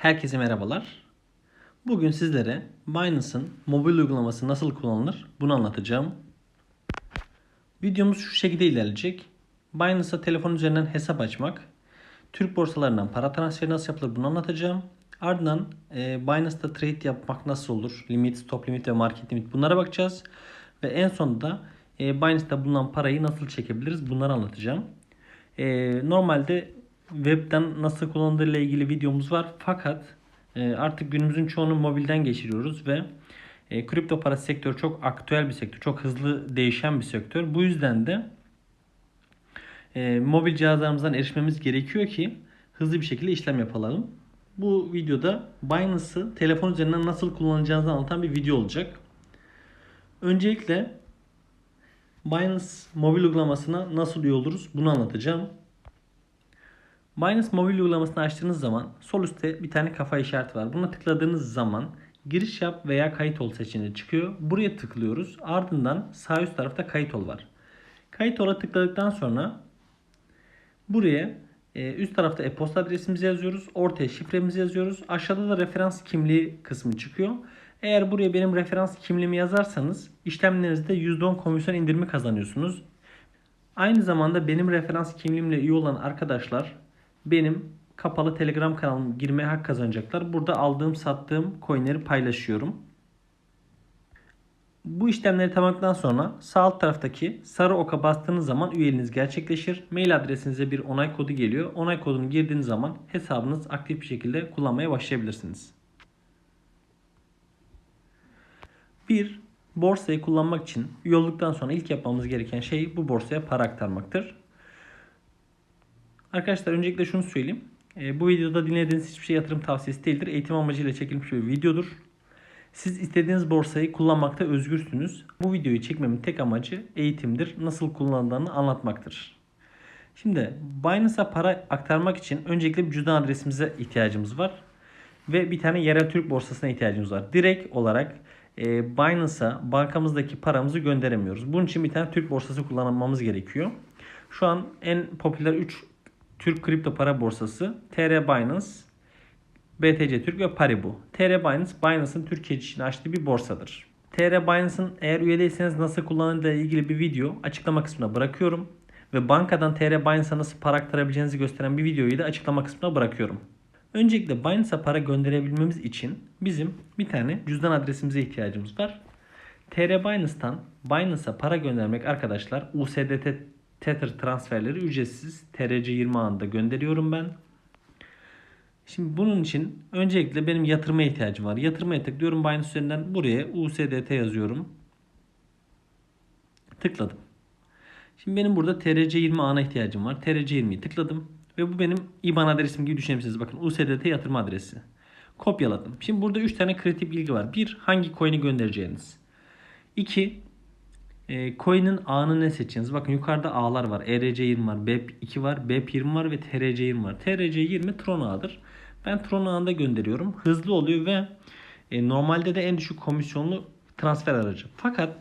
Herkese merhabalar. Bugün sizlere Binance'ın mobil uygulaması nasıl kullanılır bunu anlatacağım. Videomuz şu şekilde ilerleyecek. Binance'a telefon üzerinden hesap açmak, Türk borsalarından para transferi nasıl yapılır bunu anlatacağım. Ardından e, Binance'da trade yapmak nasıl olur? Limit, stop limit ve market limit bunlara bakacağız. Ve en sonunda e, Binance'da bulunan parayı nasıl çekebiliriz bunları anlatacağım. E, normalde webden nasıl kullanıldığı ile ilgili videomuz var. Fakat e, artık günümüzün çoğunu mobilden geçiriyoruz ve e, kripto para sektörü çok aktüel bir sektör. Çok hızlı değişen bir sektör. Bu yüzden de e, mobil cihazlarımızdan erişmemiz gerekiyor ki hızlı bir şekilde işlem yapalım. Bu videoda Binance'ı telefon üzerinden nasıl kullanacağınızı anlatan bir video olacak. Öncelikle Binance mobil uygulamasına nasıl üye oluruz bunu anlatacağım. Binance mobil uygulamasını açtığınız zaman sol üstte bir tane kafa işareti var. Buna tıkladığınız zaman giriş yap veya kayıt ol seçeneği çıkıyor. Buraya tıklıyoruz. Ardından sağ üst tarafta kayıt ol var. Kayıt ol'a tıkladıktan sonra buraya e, üst tarafta e-posta adresimizi yazıyoruz. Ortaya şifremizi yazıyoruz. Aşağıda da referans kimliği kısmı çıkıyor. Eğer buraya benim referans kimliğimi yazarsanız işlemlerinizde %10 komisyon indirimi kazanıyorsunuz. Aynı zamanda benim referans kimliğimle üye olan arkadaşlar benim kapalı Telegram kanalıma girmeye hak kazanacaklar. Burada aldığım sattığım coinleri paylaşıyorum. Bu işlemleri tamamladıktan sonra sağ alt taraftaki sarı oka bastığınız zaman üyeliğiniz gerçekleşir. Mail adresinize bir onay kodu geliyor. Onay kodunu girdiğiniz zaman hesabınız aktif bir şekilde kullanmaya başlayabilirsiniz. Bir borsayı kullanmak için üye olduktan sonra ilk yapmamız gereken şey bu borsaya para aktarmaktır. Arkadaşlar öncelikle şunu söyleyeyim. E, bu videoda dinlediğiniz hiçbir şey yatırım tavsiyesi değildir. Eğitim amacıyla çekilmiş bir videodur. Siz istediğiniz borsayı kullanmakta özgürsünüz. Bu videoyu çekmemin tek amacı eğitimdir. Nasıl kullanıldığını anlatmaktır. Şimdi Binance'a para aktarmak için öncelikle bir cüzdan adresimize ihtiyacımız var. Ve bir tane yerel Türk borsasına ihtiyacımız var. Direkt olarak e, Binance'a bankamızdaki paramızı gönderemiyoruz. Bunun için bir tane Türk borsası kullanmamız gerekiyor. Şu an en popüler 3 Türk kripto para borsası TR Binance, BTC Türk ve Paribu. TR Binance, Binance'ın Türkiye için açtığı bir borsadır. TR Binance'ın eğer üye değilseniz nasıl kullanıldığı ilgili bir video açıklama kısmına bırakıyorum. Ve bankadan TR Binance'a nasıl para aktarabileceğinizi gösteren bir videoyu da açıklama kısmına bırakıyorum. Öncelikle Binance'a para gönderebilmemiz için bizim bir tane cüzdan adresimize ihtiyacımız var. TR Binance'tan Binance'a para göndermek arkadaşlar USDT Tether transferleri ücretsiz TRC20 anında gönderiyorum ben. Şimdi bunun için öncelikle benim yatırma ihtiyacım var. Yatırmaya tıklıyorum Binance üzerinden buraya USDT yazıyorum. Tıkladım. Şimdi benim burada TRC20 ana ihtiyacım var. TRC20'yi tıkladım. Ve bu benim IBAN adresim gibi düşünebilirsiniz. Bakın USDT yatırma adresi. Kopyaladım. Şimdi burada 3 tane kritik bilgi var. 1. Hangi coin'i göndereceğiniz. 2. E, coin'in ağını ne seçeceğiniz? Bakın yukarıda ağlar var. ERC20 var, BEP2 var, BEP20 var ve TRC20 var. TRC20 Tron ağıdır. Ben Tron ağında gönderiyorum. Hızlı oluyor ve e, normalde de en düşük komisyonlu transfer aracı. Fakat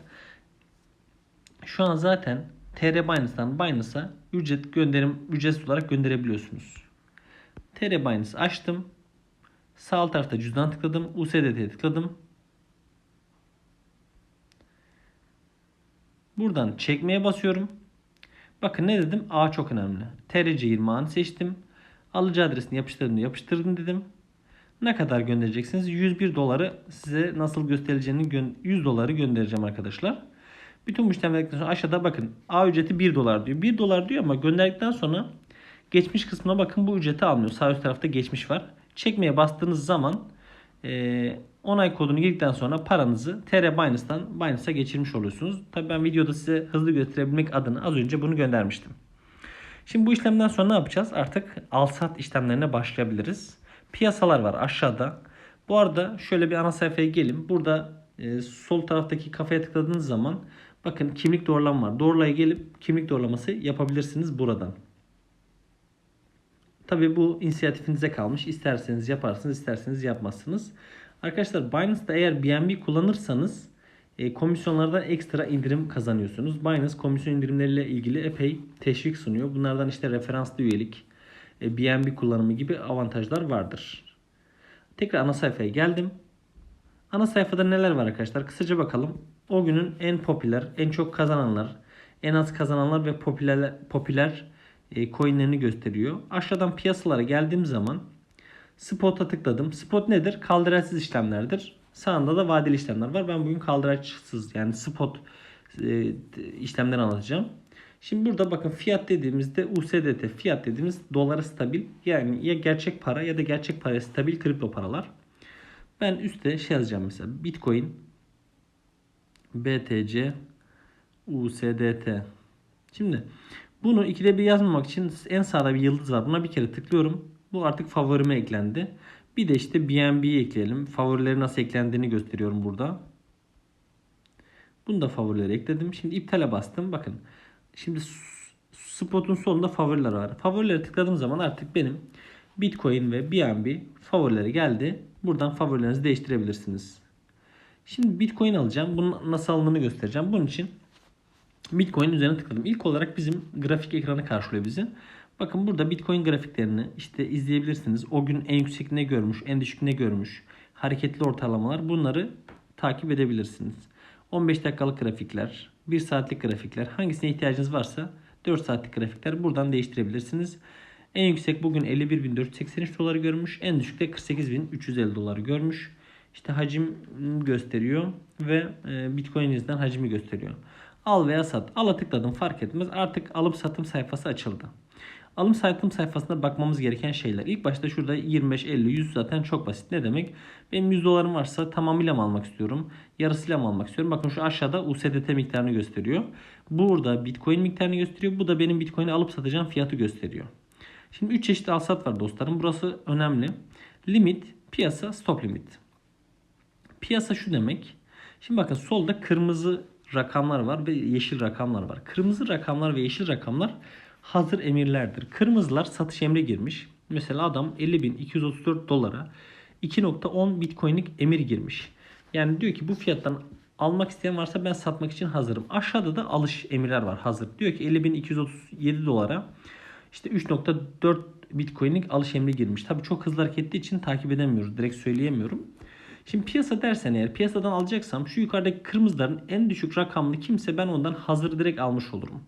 şu an zaten TR Binance'dan Binance'a ücret gönderim ücretsiz olarak gönderebiliyorsunuz. TR Binance açtım. Sağ alt tarafta cüzdan tıkladım. USDT'ye tıkladım. Buradan çekmeye basıyorum. Bakın ne dedim? A çok önemli. TRC20 anı seçtim. Alıcı adresini yapıştırdım yapıştırdım dedim. Ne kadar göndereceksiniz? 101 doları size nasıl göstereceğini 100 doları göndereceğim arkadaşlar. Bütün bu işlemlerden sonra aşağıda bakın A ücreti 1 dolar diyor. 1 dolar diyor ama gönderdikten sonra geçmiş kısmına bakın bu ücreti almıyor. Sağ üst tarafta geçmiş var. Çekmeye bastığınız zaman e, onay kodunu girdikten sonra paranızı TR Binance'dan Binance'a geçirmiş oluyorsunuz. Tabi ben videoda size hızlı gösterebilmek adına az önce bunu göndermiştim. Şimdi bu işlemden sonra ne yapacağız? Artık al sat işlemlerine başlayabiliriz. Piyasalar var aşağıda. Bu arada şöyle bir ana sayfaya gelin. Burada e, sol taraftaki kafaya tıkladığınız zaman bakın kimlik doğrulama var. Doğrulaya gelip kimlik doğrulaması yapabilirsiniz buradan. Tabi bu inisiyatifinize kalmış. İsterseniz yaparsınız, isterseniz yapmazsınız. Arkadaşlar Binance'da eğer BNB kullanırsanız e, komisyonlardan ekstra indirim kazanıyorsunuz. Binance komisyon indirimleriyle ilgili epey teşvik sunuyor. Bunlardan işte referanslı üyelik, e, BNB kullanımı gibi avantajlar vardır. Tekrar ana sayfaya geldim. Ana sayfada neler var arkadaşlar? Kısaca bakalım. O günün en popüler, en çok kazananlar, en az kazananlar ve popüler popüler e, coinlerini gösteriyor. Aşağıdan piyasalara geldiğim zaman Spot'a tıkladım. Spot nedir? Kaldıraçsız işlemlerdir. Sağında da vadeli işlemler var. Ben bugün kaldıraçsız yani spot e, işlemleri anlatacağım. Şimdi burada bakın fiyat dediğimizde USDT fiyat dediğimiz dolara stabil yani ya gerçek para ya da gerçek para stabil kripto paralar. Ben üstte şey yazacağım mesela Bitcoin BTC USDT. Şimdi bunu ikide bir yazmamak için en sağda bir yıldız var. Buna bir kere tıklıyorum. Bu artık favorime eklendi. Bir de işte BNB'yi ekleyelim. Favorileri nasıl eklendiğini gösteriyorum burada. Bunu da favorilere ekledim. Şimdi iptale bastım. Bakın. Şimdi spotun sonunda favoriler var. Favorilere tıkladığım zaman artık benim Bitcoin ve BNB favorilere geldi. Buradan favorilerinizi değiştirebilirsiniz. Şimdi Bitcoin alacağım. Bunun nasıl alındığını göstereceğim. Bunun için Bitcoin üzerine tıkladım. İlk olarak bizim grafik ekranı karşılıyor bizi. Bakın burada Bitcoin grafiklerini işte izleyebilirsiniz. O gün en yüksek ne görmüş, en düşük ne görmüş, hareketli ortalamalar bunları takip edebilirsiniz. 15 dakikalık grafikler, 1 saatlik grafikler hangisine ihtiyacınız varsa 4 saatlik grafikler buradan değiştirebilirsiniz. En yüksek bugün 51.483 doları görmüş. En düşük de 48.350 doları görmüş. İşte hacim gösteriyor ve e, Bitcoin'inizden hacmi gösteriyor. Al veya sat. Al'a tıkladım fark etmez. Artık alıp satım sayfası açıldı. Alım satım sayfasında bakmamız gereken şeyler. İlk başta şurada 25, 50, 100 zaten çok basit. Ne demek? Benim 100 dolarım varsa tamamıyla mı almak istiyorum? Yarısıyla mı almak istiyorum? Bakın şu aşağıda USDT miktarını gösteriyor. Burada Bitcoin miktarını gösteriyor. Bu da benim Bitcoin'i alıp satacağım fiyatı gösteriyor. Şimdi 3 çeşit al sat var dostlarım. Burası önemli. Limit, piyasa, stop limit. Piyasa şu demek. Şimdi bakın solda kırmızı rakamlar var ve yeşil rakamlar var. Kırmızı rakamlar ve yeşil rakamlar hazır emirlerdir. Kırmızılar satış emri girmiş. Mesela adam 50.234 dolara 2.10 bitcoinlik emir girmiş. Yani diyor ki bu fiyattan almak isteyen varsa ben satmak için hazırım. Aşağıda da alış emirler var hazır. Diyor ki 50.237 dolara işte 3.4 bitcoinlik alış emri girmiş. Tabii çok hızlı hareket ettiği için takip edemiyoruz. Direkt söyleyemiyorum. Şimdi piyasa dersen eğer piyasadan alacaksam şu yukarıdaki kırmızıların en düşük rakamlı kimse ben ondan hazır direkt almış olurum.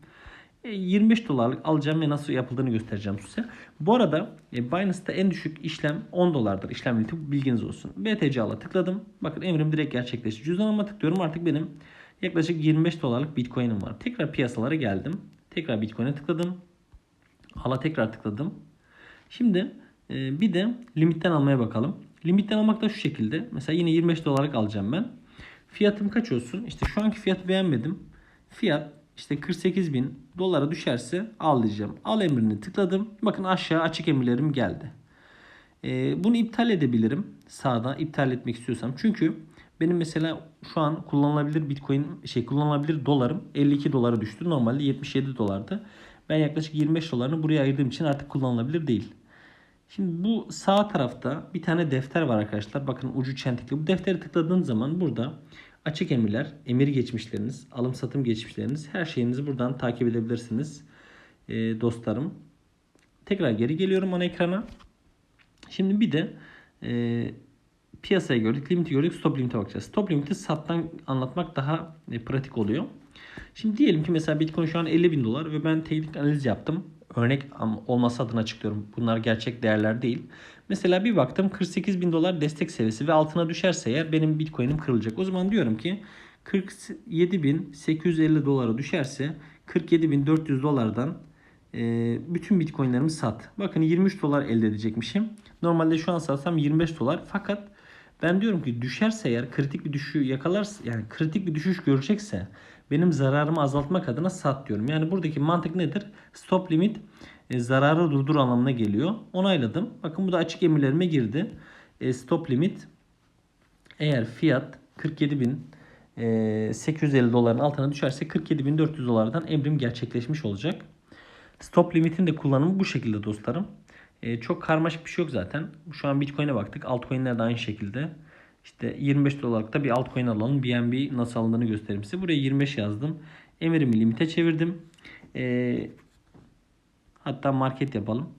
25 dolarlık alacağım ve nasıl yapıldığını göstereceğim size. Bu arada e, Binance'da en düşük işlem 10 dolardır. İşlem limiti bilginiz olsun. BTC ala tıkladım. Bakın emrim direkt gerçekleşti. Cüzdanıma tıklıyorum. Artık benim yaklaşık 25 dolarlık Bitcoin'im var. Tekrar piyasalara geldim. Tekrar Bitcoin'e tıkladım. Ala tekrar tıkladım. Şimdi e, bir de limitten almaya bakalım. Limitten almak da şu şekilde. Mesela yine 25 dolarlık alacağım ben. Fiyatım kaç olsun? İşte şu anki fiyatı beğenmedim. Fiyat işte 48 bin dolara düşerse al diyeceğim. Al emrini tıkladım. Bakın aşağı açık emirlerim geldi. Ee, bunu iptal edebilirim. Sağda iptal etmek istiyorsam. Çünkü benim mesela şu an kullanılabilir bitcoin şey kullanılabilir dolarım 52 dolara düştü. Normalde 77 dolardı. Ben yaklaşık 25 dolarını buraya ayırdığım için artık kullanılabilir değil. Şimdi bu sağ tarafta bir tane defter var arkadaşlar. Bakın ucu çentikli. Bu defteri tıkladığın zaman burada açık emirler, emir geçmişleriniz, alım satım geçmişleriniz her şeyinizi buradan takip edebilirsiniz e, dostlarım. Tekrar geri geliyorum ana ekrana. Şimdi bir de e, piyasaya gördük, limiti gördük, stop limite bakacağız. Stop limiti sattan anlatmak daha e, pratik oluyor. Şimdi diyelim ki mesela Bitcoin şu an 50 bin dolar ve ben teknik analiz yaptım. Örnek olması adına açıklıyorum. Bunlar gerçek değerler değil. Mesela bir baktım 48 bin dolar destek seviyesi ve altına düşerse eğer benim Bitcoin'im kırılacak. O zaman diyorum ki 47.850 dolara düşerse 47.400 dolardan e, bütün Bitcoin'lerimi sat. Bakın 23 dolar elde edecekmişim. Normalde şu an satsam 25 dolar. Fakat ben diyorum ki düşerse eğer kritik bir düşüş yakalarsa yani kritik bir düşüş görecekse benim zararımı azaltmak adına sat diyorum. Yani buradaki mantık nedir? Stop limit e, zararı durdur anlamına geliyor. Onayladım. Bakın bu da açık emirlerime girdi. E, stop limit eğer fiyat 47.850 e, doların altına düşerse 47.400 dolardan emrim gerçekleşmiş olacak. Stop limitin de kullanımı bu şekilde dostlarım. E, çok karmaşık bir şey yok zaten. Şu an Bitcoin'e baktık. Altcoin'ler de aynı şekilde. İşte 25 dolarlık da bir altcoin alalım. BNB nasıl alındığını göstereyim size. Buraya 25 yazdım. Emirimi limite çevirdim. E, hatta market yapalım.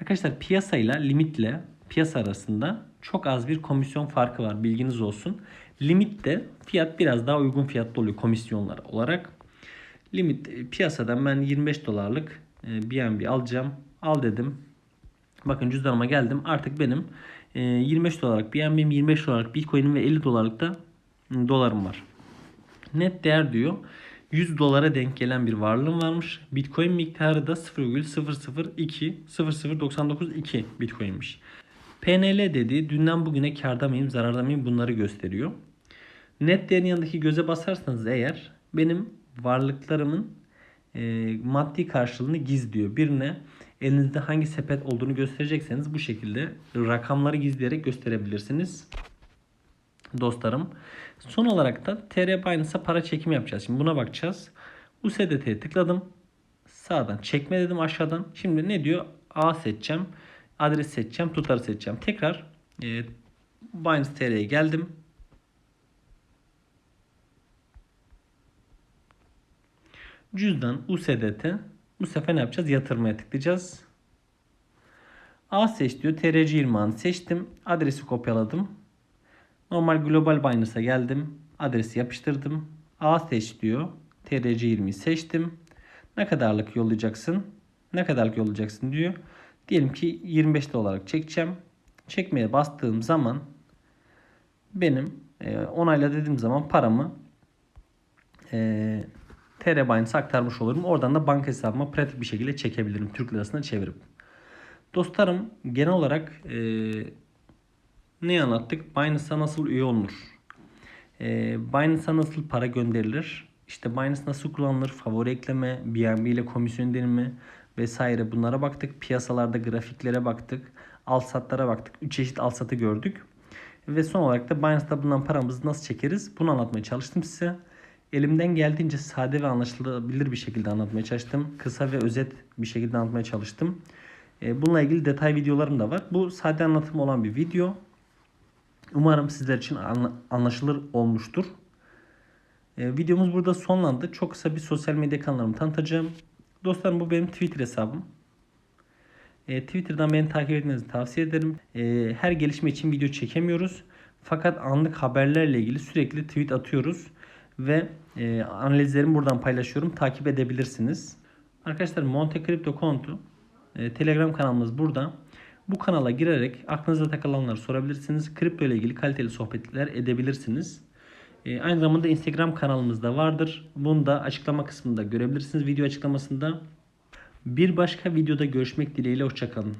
Arkadaşlar piyasayla limitle piyasa arasında çok az bir komisyon farkı var. Bilginiz olsun. Limitte fiyat biraz daha uygun fiyatlı oluyor komisyonlar olarak. Limit e, piyasadan ben 25 dolarlık e, BNB alacağım. Al dedim. Bakın cüzdanıma geldim. Artık benim e, 25 dolarlık BNB'm, 25 dolarlık Bitcoin'im ve 50 dolarlık da e, dolarım var. Net değer diyor. 100 dolara denk gelen bir varlığım varmış. Bitcoin miktarı da 0,002 00992 Bitcoin'miş. PNL dediği dünden bugüne karda mıyım, zararda mıyım bunları gösteriyor. Net değerin yanındaki göze basarsanız eğer benim varlıklarımın e, maddi karşılığını gizliyor. Birine elinizde hangi sepet olduğunu gösterecekseniz bu şekilde rakamları gizleyerek gösterebilirsiniz dostlarım. Son olarak da TR Binance'a para çekimi yapacağız. Şimdi buna bakacağız. USDT'ye tıkladım. Sağdan çekme dedim aşağıdan. Şimdi ne diyor? A seçeceğim. Adres seçeceğim. Tutarı seçeceğim. Tekrar e, Binance TR'ye geldim. Cüzdan USDT. Bu sefer ne yapacağız? Yatırmaya tıklayacağız. A seç diyor. TRC20 anı seçtim. Adresi kopyaladım. Normal Global Binance'a geldim. Adresi yapıştırdım. A seç diyor. TRC20'yi seçtim. Ne kadarlık yollayacaksın? Ne kadarlık yollayacaksın diyor. Diyelim ki 25 dolarlık çekeceğim. Çekmeye bastığım zaman benim e, onayla dediğim zaman paramı e, TR Binance'a aktarmış olurum. Oradan da banka hesabıma pratik bir şekilde çekebilirim. Türk lirasına çevirip. Dostlarım genel olarak e, ne anlattık? Binance'a nasıl üye olunur? E, Binance'a nasıl para gönderilir? İşte Binance nasıl kullanılır? Favori ekleme, BNB ile komisyon indirimi vesaire bunlara baktık. Piyasalarda grafiklere baktık. Al satlara baktık. 3 çeşit al satı gördük. Ve son olarak da Binance'da bulunan paramızı nasıl çekeriz? Bunu anlatmaya çalıştım size. Elimden geldiğince sade ve anlaşılabilir bir şekilde anlatmaya çalıştım. Kısa ve özet bir şekilde anlatmaya çalıştım. E, Bununla ilgili detay videolarım da var. Bu sade anlatım olan bir video. Umarım sizler için anla- anlaşılır olmuştur. E, videomuz burada sonlandı. Çok kısa bir sosyal medya kanalımı tanıtacağım. Dostlarım bu benim Twitter hesabım. E, Twitter'dan beni takip etmenizi tavsiye ederim. Her gelişme için video çekemiyoruz. Fakat anlık haberlerle ilgili sürekli tweet atıyoruz. Ve e, analizlerimi buradan paylaşıyorum. Takip edebilirsiniz. Arkadaşlar Monte Crypto Kontu e, Telegram kanalımız burada. Bu kanala girerek aklınıza takılanları sorabilirsiniz. Kripto ile ilgili kaliteli sohbetler edebilirsiniz. E, aynı zamanda Instagram kanalımız da vardır. Bunu da açıklama kısmında görebilirsiniz video açıklamasında. Bir başka videoda görüşmek dileğiyle hoşçakalın.